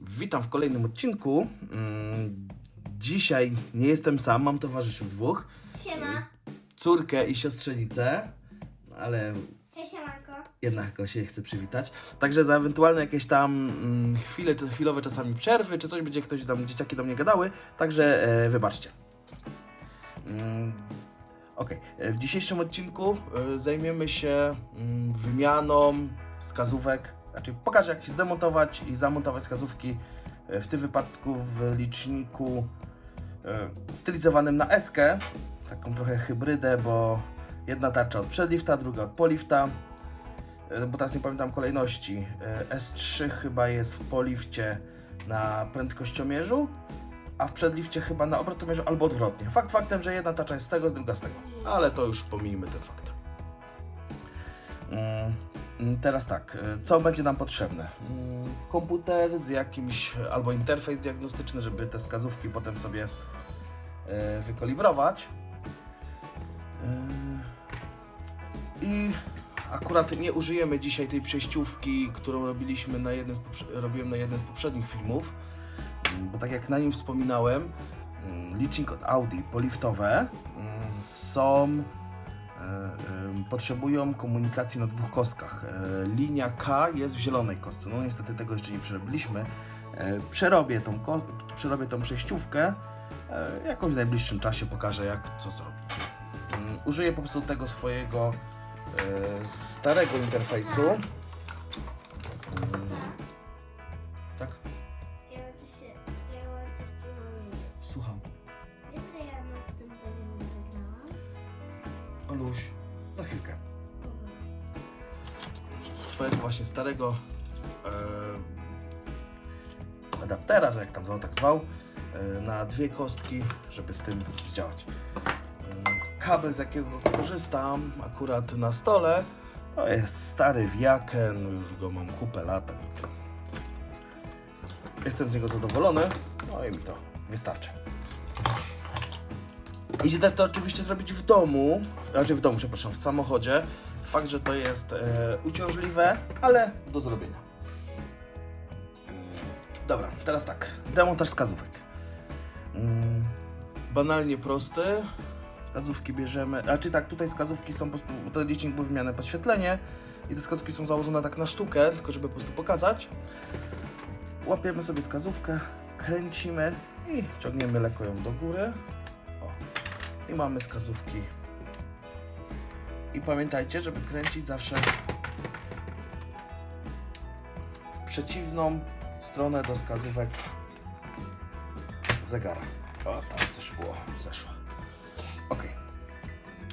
Witam w kolejnym odcinku. Mm, Dzisiaj nie jestem sam, mam towarzyszów dwóch. Siema. Córkę i siostrzenicę, ale Hej, siemanko. jednak się chce przywitać. Także za ewentualne jakieś tam mm, chwile, czy chwilowe czasami przerwy, czy coś będzie ktoś tam, dzieciaki do mnie gadały, także e, wybaczcie. Mm, Okej, E, w dzisiejszym odcinku e, zajmiemy się mm, wymianą wskazówek, znaczy pokażę jak zdemontować i zamontować wskazówki, e, w tym wypadku w liczniku e, stylizowanym na eskę, taką trochę hybrydę, bo jedna tarcza od przedlifta, druga od polifta, E, bo teraz nie pamiętam kolejności. E, S3 chyba jest w polifcie na prędkościomierzu, a w przedlifcie chyba na obrotomierzu albo odwrotnie. Fakt faktem, że jedna tarcza jest z tego, druga z tego. Ale to już pomijmy ten fakt. Mm, Teraz tak, e, co będzie nam potrzebne? Mm, Komputer z jakimś, albo interfejs diagnostyczny, żeby te wskazówki potem sobie e, wykalibrować. E, I akurat nie użyjemy dzisiaj tej przejściówki, którą robiliśmy na poprze- robiłem na jednym z poprzednich filmów, Mm, bo tak jak na nim wspominałem, mm, licznik od Audi poliftowe mm, są potrzebują komunikacji na dwóch kostkach. E, Linia K jest w zielonej kostce. No niestety tego jeszcze nie przerobiliśmy. E, Przerobię tą, przerobię tą przejściówkę. E, Jakoś w najbliższym czasie pokażę jak co zrobić. Mm, Użyję po prostu tego swojego e, starego interfejsu. Oluś, za chwilkę. swojego właśnie starego e, adaptera, jak tam zwał, tak zwał, e, na dwie kostki, żeby z tym zdziałać. E, kabel, z jakiego korzystam akurat na stole, to jest stary Wiaken, już go mam kupę lat. Jestem z niego zadowolony, no i mi to wystarczy. Idzie tak to oczywiście zrobić w domu, znaczy w domu, przepraszam, w samochodzie. Fakt, że to jest e, uciążliwe, ale do zrobienia. Dobra, teraz tak. Demontaż wskazówek. Mm, banalnie prosty. Wskazówki bierzemy. A czy tak, tutaj wskazówki są po prostu, ten licznik był wymiany podświetlenie i te wskazówki są założone tak na sztukę, tylko żeby po prostu pokazać. Łapiemy sobie wskazówkę, kręcimy i ciągniemy lekko ją do góry. I mamy wskazówki. I pamiętajcie, żeby kręcić zawsze w przeciwną stronę do wskazówek zegara. O, tam coś było, zeszło. Ok.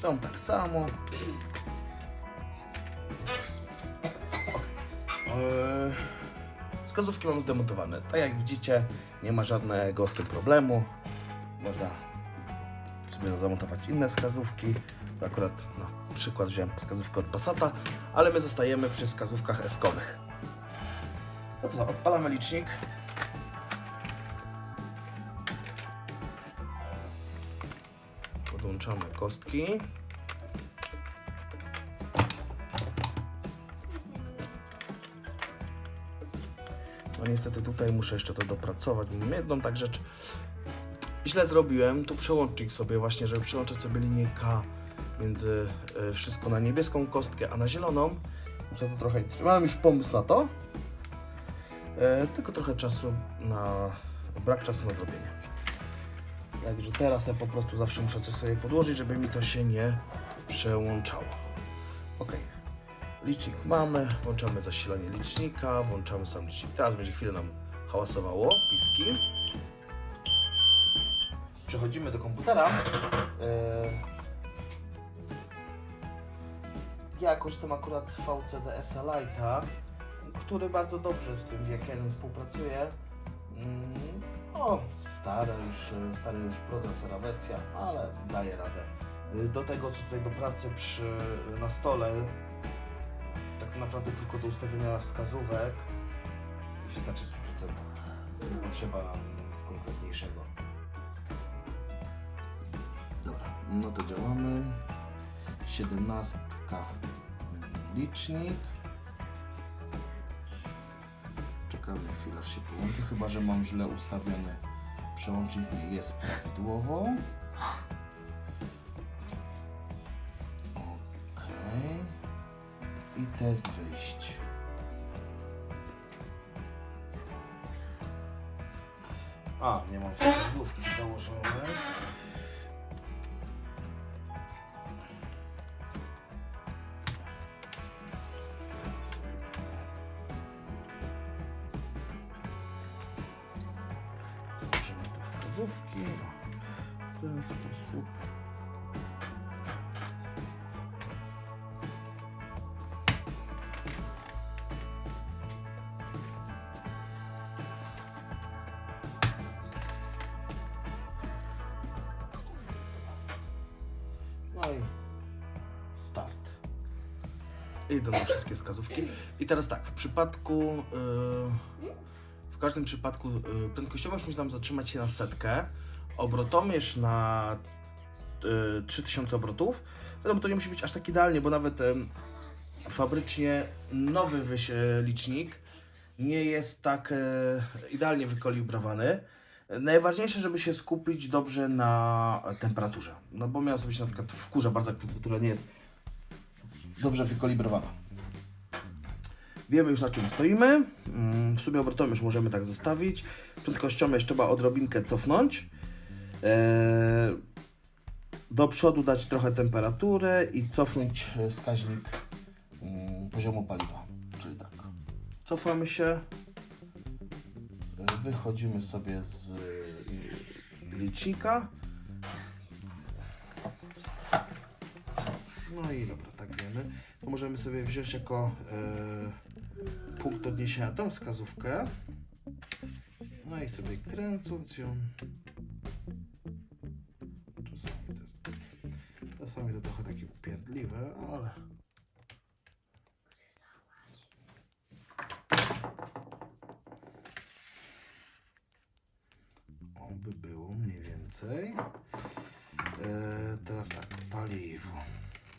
Tą tak samo. Ok. Eee, Wskazówki mam zdemontowane. Tak jak widzicie, nie ma żadnego z tym problemu. Można sobie zamontować inne wskazówki. Akurat na przykład wziąłem wskazówkę od Passata, ale my zostajemy przy wskazówkach eskowych. No to odpalamy licznik. Podłączamy kostki. No niestety tutaj muszę jeszcze to dopracować. Mam jedną tak rzecz źle zrobiłem. Tu przełącznik sobie właśnie, żeby przełączyć sobie linię K między e, wszystko na niebieską kostkę, a na zieloną. Muszę to trochę... Mam już pomysł na to. E, tylko trochę czasu na... Brak czasu na zrobienie. Także teraz ja po prostu zawsze muszę coś sobie podłożyć, żeby mi to się nie przełączało. Ok. Licznik mamy, włączamy zasilanie licznika, włączamy sam licznik. Teraz będzie chwilę nam hałasowało, piski. Przechodzimy do komputera. E, Ja korzystam akurat z VCDS Lite'a, który bardzo dobrze z tym Wiakenem współpracuje. Mm, O, stare już, stary już program, stara wersja, ale daje radę. Do tego, co tutaj do pracy przy, na stole, tak naprawdę tylko do ustawienia wskazówek wystarczy 100%. Nie potrzeba no to działamy. 17 licznik. Czekamy chwilę, aż się połączy, chyba że mam źle ustawiony przełącznik. Nie, jest prawidłowo. Okej. I test wyjść. A, nie mam wskazówki założone. Wskazówki w ten sposób. No i start. I wszystkie wskazówki. I teraz tak, w przypadku. Yy, każdym przypadku yy, prędkościowość musi nam zatrzymać się na setkę. Obrotomierz na yy, 3000 obrotów. Wiadomo, to nie musi być aż tak idealnie, bo nawet fabrycznie nowy licznik nie jest tak e, idealnie wykalibrowany. Najważniejsze, żeby się skupić dobrze na temperaturze. No bo mnie osobiście na przykład wkurza bardzo, temperatura nie jest dobrze wykalibrowana. Wiemy już na czym stoimy. Mm, W sumie obrotomierz możemy tak zostawić. Prędkościomierz trzeba odrobinkę cofnąć. Eee, Do przodu dać trochę temperaturę i cofnąć e, wskaźnik mm, poziomu paliwa. Czyli tak. Cofamy się. E, Wychodzimy sobie z e, licznika. No i dobra, tak wiemy. To możemy sobie wziąć jako e, punkt odniesienia tą wskazówkę. No i sobie kręcąc ją. Czasami to jest, czasami to trochę takie upierdliwe, ale. Oby było mniej więcej. E, teraz tak, paliwo.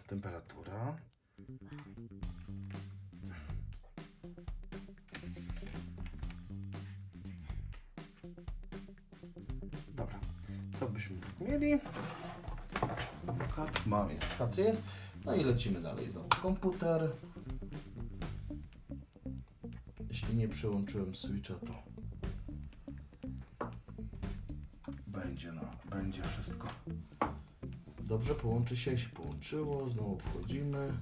Temperatura. Mieli. Kat, mam jest, kat jest. No i lecimy dalej. Znowu komputer. Jeśli nie przełączyłem switcha, to będzie, no, będzie wszystko. Dobrze, połączy się, się połączyło, znowu wchodzimy.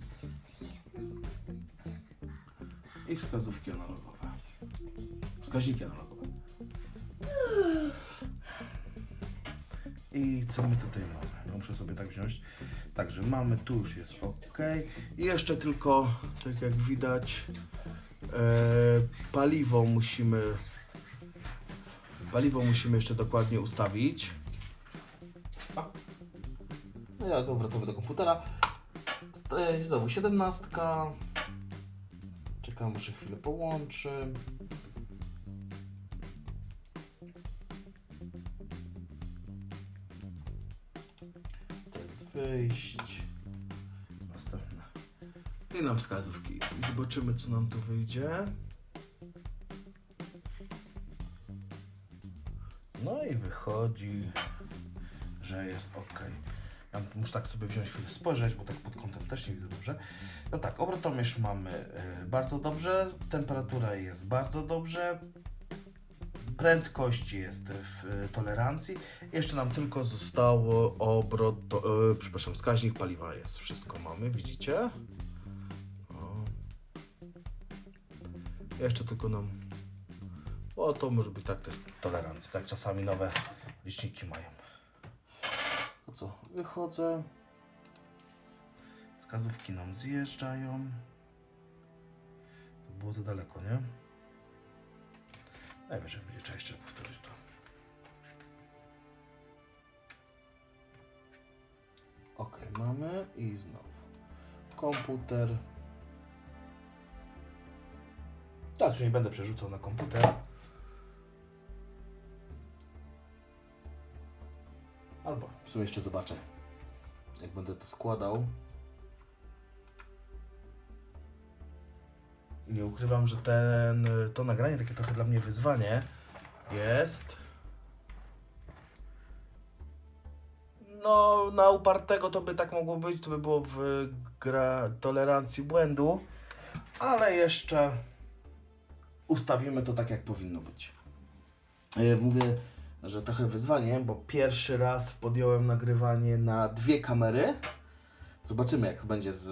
I wskazówki analogowe. Wskaźniki analogowe. I co my tutaj mamy? Muszę sobie tak wziąć. Także mamy, tu już jest ok. I jeszcze tylko, tak jak widać, e, paliwo musimy paliwo musimy jeszcze dokładnie ustawić. No ja znowu wracamy do komputera. Znowu 17. Czekam, muszę chwilę połączy. Wyjść. Następne. I nam wskazówki. Zobaczymy, co nam tu wyjdzie. No i wychodzi, że jest ok. Ja muszę tak sobie wziąć chwilę spojrzeć, bo tak pod kątem też nie widzę dobrze. No tak, obrotomierz mamy y, bardzo dobrze, temperatura jest bardzo dobrze, prędkość jest w y, tolerancji. Jeszcze nam tylko zostało obrot, y, przepraszam, wskaźnik paliwa jest. Wszystko mamy, widzicie? O. Jeszcze tylko nam o, to może być tak, to jest tolerancja. Tak czasami nowe liczniki mają. To co, wychodzę. Wskazówki nam zjeżdżają. To było za daleko, nie? Najwyżej będzie trzeba jeszcze powtórzyć to. Ok, mamy i znowu. Komputer. Teraz już nie będę przerzucał na komputer. Albo w sumie jeszcze zobaczę, jak będę to składał. Nie ukrywam, że ten, to nagranie takie trochę dla mnie wyzwanie jest. No, na upartego to by tak mogło być, to by było w gra tolerancji błędu, ale jeszcze ustawimy to tak, jak powinno być. E, Mówię, że trochę wyzwanie, bo pierwszy raz podjąłem nagrywanie na dwie kamery. Zobaczymy, jak to będzie z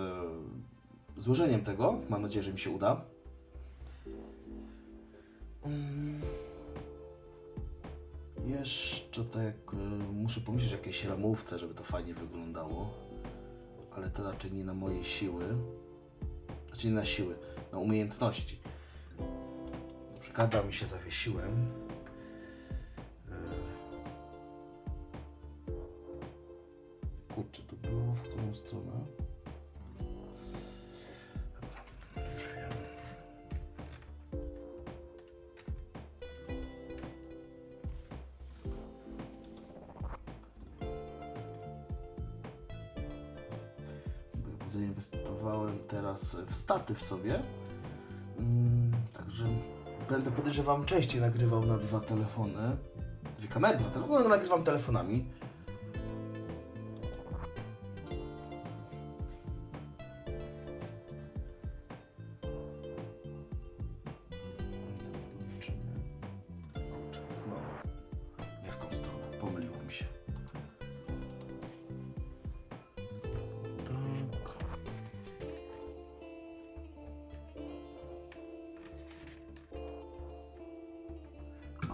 złożeniem tego. Mam nadzieję, że mi się uda. Mm. Jeszcze tak e, muszę pomyśleć o jakiejś ramówce, żeby to fajnie wyglądało. Ale to raczej nie na moje siły. Znaczy nie na siły, na umiejętności. Gada mi się zawiesiłem. Zainwestowałem teraz w statyw sobie. Mm, Także będę podejrzewam częściej nagrywał na dwa telefony. Dwie kamery, dwa telefony. No, nagrywam telefonami.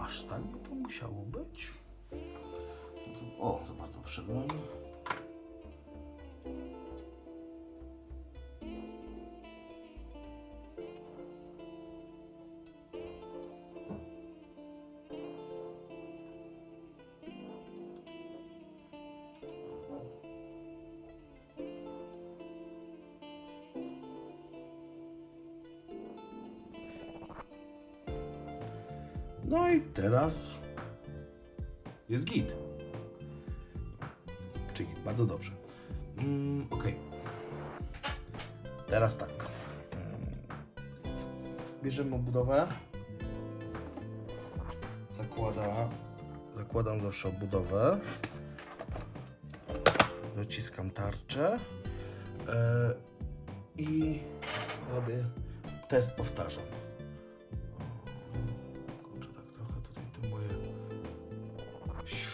Aż tak by to musiało być? O, za bardzo wszedłem. I teraz jest git. Czy git, bardzo dobrze. Mm, ok. Teraz tak. Mm. Bierzemy obudowę. Zakłada, zakładam zawsze obudowę. Dociskam tarczę. E, I robię test, powtarzam.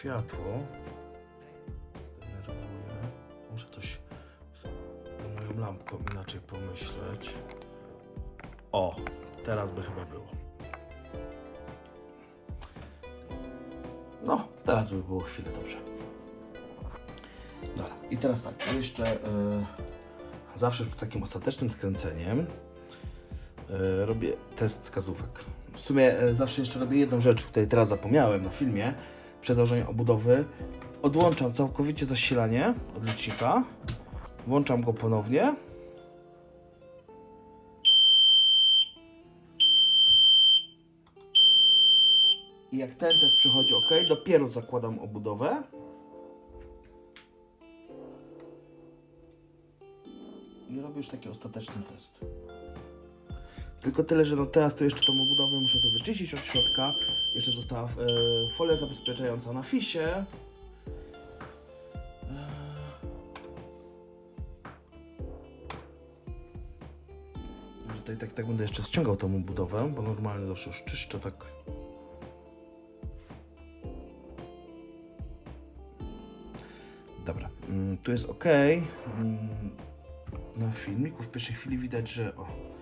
Światło denerwuje. Muszę coś z moją lampką inaczej pomyśleć. O, teraz by chyba było. No, teraz by było chwilę dobrze. Dobra, i teraz tak, jeszcze e, zawsze przed takim ostatecznym skręceniem e, robię test wskazówek. W sumie e, zawsze jeszcze robię jedną rzecz, której teraz zapomniałem na filmie. Założeniu obudowy odłączam całkowicie zasilanie od licznika, włączam go ponownie. I jak ten test przychodzi ok, dopiero zakładam obudowę. I robię już taki ostateczny test. Tylko tyle, że no teraz tu jeszcze tą obudowę muszę tu wyczyścić od środka. Jeszcze została e, folia zabezpieczająca na fisie. E, Tutaj tak, tak będę jeszcze ściągał tą budowę, bo normalnie zawsze już czyszczę tak. Dobra, mm, tu jest ok. Mm, na filmiku w pierwszej chwili widać, że o,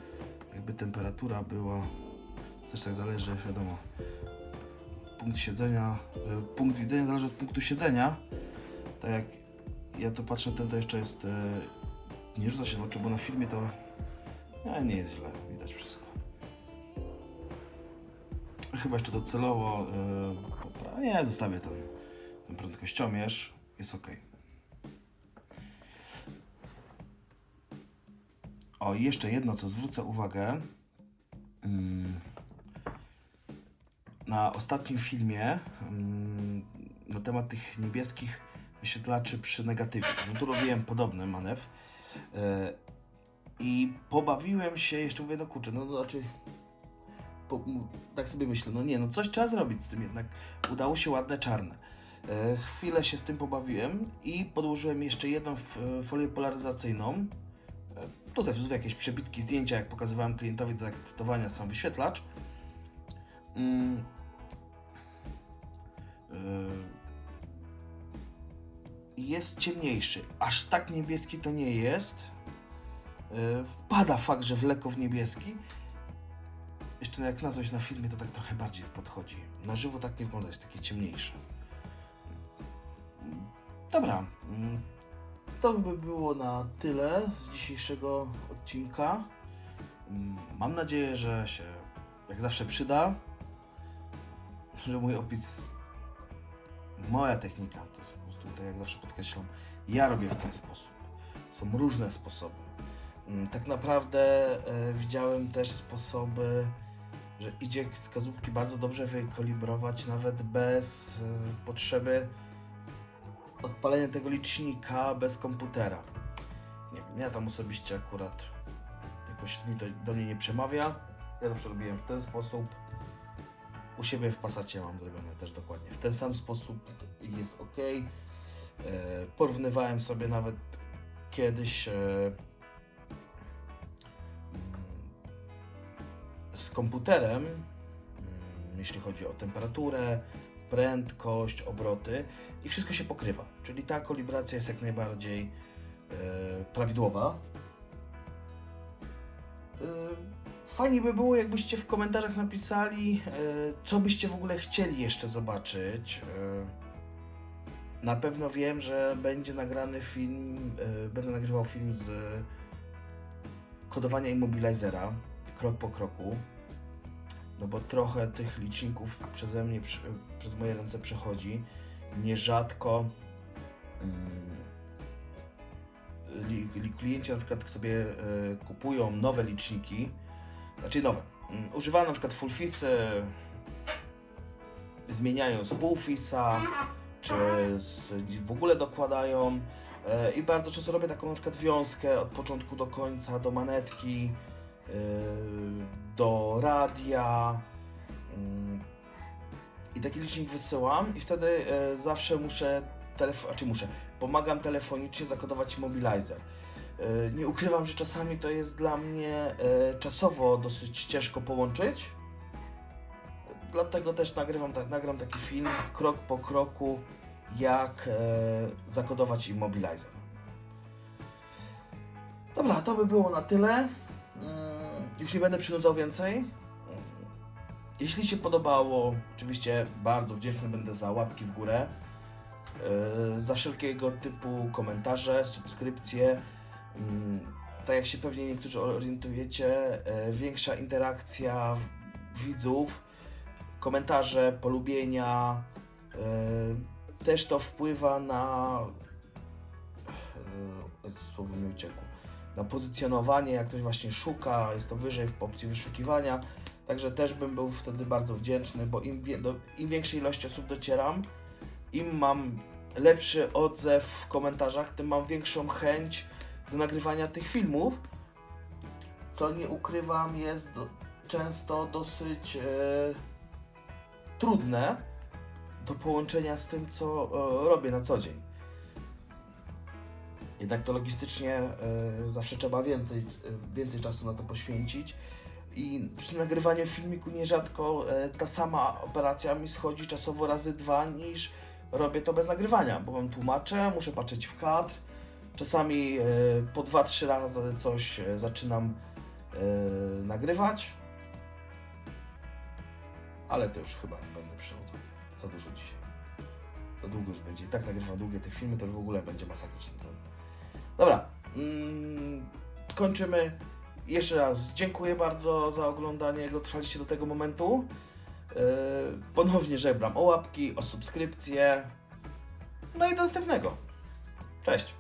jakby temperatura była, też tak zależy, wiadomo, punkt siedzenia, e, punkt widzenia zależy od punktu siedzenia, tak jak ja to patrzę, ten to jeszcze jest, e, nie rzuca się w oczy, bo na filmie to nie, nie jest źle, widać wszystko. Chyba jeszcze docelowo, e, nie, zostawię ten, ten prędkościomierz, jest ok. O, jeszcze jedno, co zwrócę uwagę. Mm, Na ostatnim filmie mm, na temat tych niebieskich wyświetlaczy przy negatywie. No tu robiłem podobny manewr. E, I pobawiłem się, jeszcze mówię, no kurczę, no, no znaczy, po, tak sobie myślę, no nie, no coś trzeba zrobić z tym jednak. Udało się ładne czarne. E, chwilę się z tym pobawiłem i podłożyłem jeszcze jedną folię polaryzacyjną. Tutaj wrzucę jakieś przebitki zdjęcia, jak pokazywałem klientowi do zaakceptowania sam wyświetlacz. Mm. E, jest ciemniejszy. Aż tak niebieski to nie jest. E, Wpada fakt, że w lekko w niebieski. Jeszcze jak na coś na filmie to tak trochę bardziej podchodzi. Na żywo tak nie wygląda, jest taki ciemniejszy. Dobra. To by było na tyle z dzisiejszego odcinka. Mm, Mam nadzieję, że się jak zawsze przyda. Że mój opis, moja technika, to jest po prostu, tak jak zawsze podkreślam, ja robię w ten sposób. Są różne sposoby. Mm, Tak naprawdę e, widziałem też sposoby, że idzie wskazówki bardzo dobrze wykalibrować, nawet bez e, potrzeby odpalenia tego licznika bez komputera. Nie wiem, ja tam osobiście akurat jakoś mi to do mnie nie przemawia. Ja zawsze robiłem w ten sposób. U siebie w Passacie mam zrobione też dokładnie w ten sam sposób jest ok. E, porównywałem sobie nawet kiedyś e, z komputerem, mm, jeśli chodzi o temperaturę, prędkość, obroty i wszystko się pokrywa. Czyli ta kalibracja jest jak najbardziej e, prawidłowa. E, fajnie by było, jakbyście w komentarzach napisali, e, co byście w ogóle chcieli jeszcze zobaczyć. E, na pewno wiem, że będzie nagrany film, e, będę nagrywał film z kodowania immobilizera, krok po kroku. No bo trochę tych liczników przeze mnie, przez moje ręce przechodzi. Nierzadko li, klienci na przykład sobie e, kupują nowe liczniki, znaczy nowe, mm, używają na przykład fullfisy, zmieniają z półfisa, czy z, w ogóle dokładają e, i bardzo często robię taką na przykład wiązkę od początku do końca, do manetki, do radia, mm, i taki licznik wysyłam i wtedy e, zawsze muszę, telefon, znaczy muszę, pomagam telefonicznie zakodować mobilizer. E, nie ukrywam, że czasami to jest dla mnie e, czasowo dosyć ciężko połączyć. Dlatego też nagrywam, nagram taki film krok po kroku, jak zakodować immobilizer. Dobra, to by było na tyle. Już nie będę przynudzał więcej. Jeśli się podobało, oczywiście bardzo wdzięczny będę za łapki w górę, yy, za wszelkiego typu komentarze, subskrypcje. Mm, Tak jak się pewnie niektórzy orientujecie, yy, większa interakcja widzów, komentarze, polubienia, yy, też to wpływa na. Słowo mi uciekło. Na pozycjonowanie, jak ktoś właśnie szuka, jest to wyżej w opcji wyszukiwania. Także też bym był wtedy bardzo wdzięczny, bo im, wie, do, im większej ilości osób docieram, im mam lepszy odzew w komentarzach, tym mam większą chęć do nagrywania tych filmów. Co nie ukrywam, jest do, często dosyć e, trudne do połączenia z tym, co e, robię na co dzień. Jednak to logistycznie e, zawsze trzeba więcej, e, więcej czasu na to poświęcić. I przy nagrywaniu filmiku nierzadko e, ta sama operacja mi schodzi czasowo razy dwa niż robię to bez nagrywania, bo mam tłumaczę, muszę patrzeć w kadr. Czasami po dwa, trzy razy coś zaczynam nagrywać. Ale to już chyba nie będę przychodzał. Za dużo dzisiaj. Za długo już będzie. I tak nagrywam długie te filmy, to już w ogóle będzie masakryczne. Dobra. Mm, kończymy. Jeszcze raz dziękuję bardzo za oglądanie, dotrwaliście do tego momentu. Yy, ponownie żebram o łapki, o subskrypcję. No i do następnego. Cześć.